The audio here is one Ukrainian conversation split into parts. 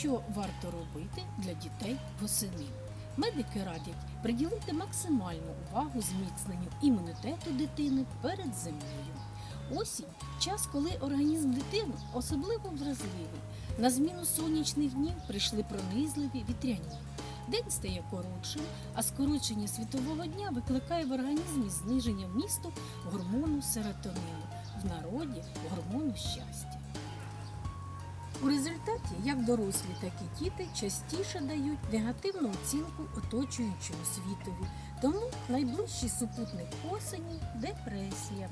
Що варто робити для дітей восени? Медики радять приділити максимальну увагу зміцненню імунітету дитини перед зимою. Осінь час, коли організм дитини особливо вразливий. На зміну сонячних днів прийшли пронизливі вітряні. День стає коротшим, а скорочення світового дня викликає в організмі зниження вмісту гормону серотонину, в народі гормону щастя. У результаті як дорослі, так і діти частіше дають негативну оцінку оточуючому світові. Тому найближчий супутник осені депресія.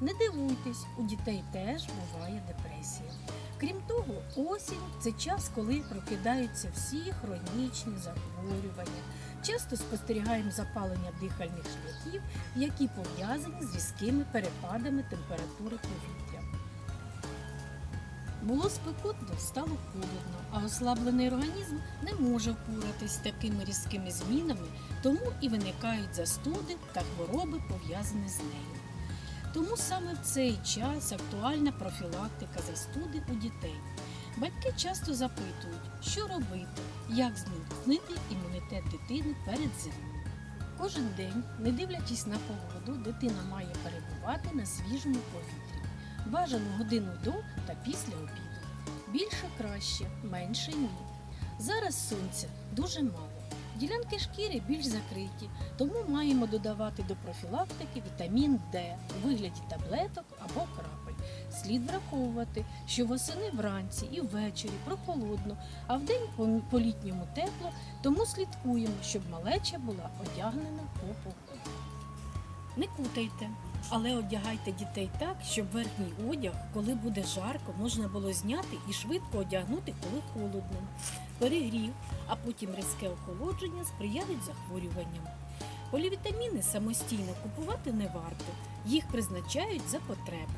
Не дивуйтесь, у дітей теж буває депресія. Крім того, осінь це час, коли прокидаються всі хронічні захворювання. Часто спостерігаємо запалення дихальних шляхів, які пов'язані з різкими перепадами температури повітря. Було спекотно, стало холодно, а ослаблений організм не може впоратись з такими різкими змінами, тому і виникають застуди та хвороби, пов'язані з нею. Тому саме в цей час актуальна профілактика застуди у дітей. Батьки часто запитують, що робити, як зміцнити імунітет дитини перед зимою. Кожен день, не дивлячись на погоду, дитина має перебувати на свіжому повітрі. Бажано годину до та після обіду. Більше краще, менше ні. Зараз сонця дуже мало. Ділянки шкіри більш закриті, тому маємо додавати до профілактики вітамін Д у вигляді таблеток або крапель. Слід враховувати, що восени вранці і ввечері прохолодно, а вдень по- по-літньому тепло, тому слідкуємо, щоб малеча була одягнена по погоді. Не кутайте, але одягайте дітей так, щоб верхній одяг, коли буде жарко, можна було зняти і швидко одягнути, коли холодно. Перегрів, а потім різке охолодження сприяють захворюванням. Полівітаміни самостійно купувати не варто, їх призначають за потреби.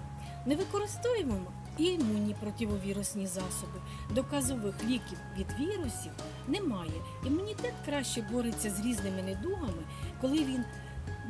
Не використовуємо і імунні противовірусні засоби. Доказових ліків від вірусів немає. Імунітет краще бореться з різними недугами, коли він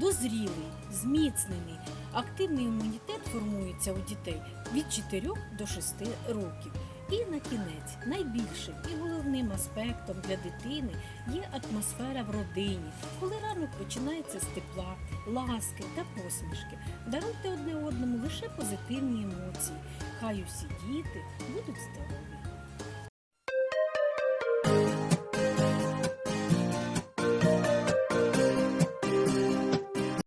дозрілий, зміцнений. Активний імунітет формується у дітей від 4 до 6 років. І на кінець найбільшим і головним аспектом для дитини є атмосфера в родині, коли ранок починається з тепла, ласки та посмішки. Даруйте одне одному лише позитивні емоції. Хай усі діти будуть здорові.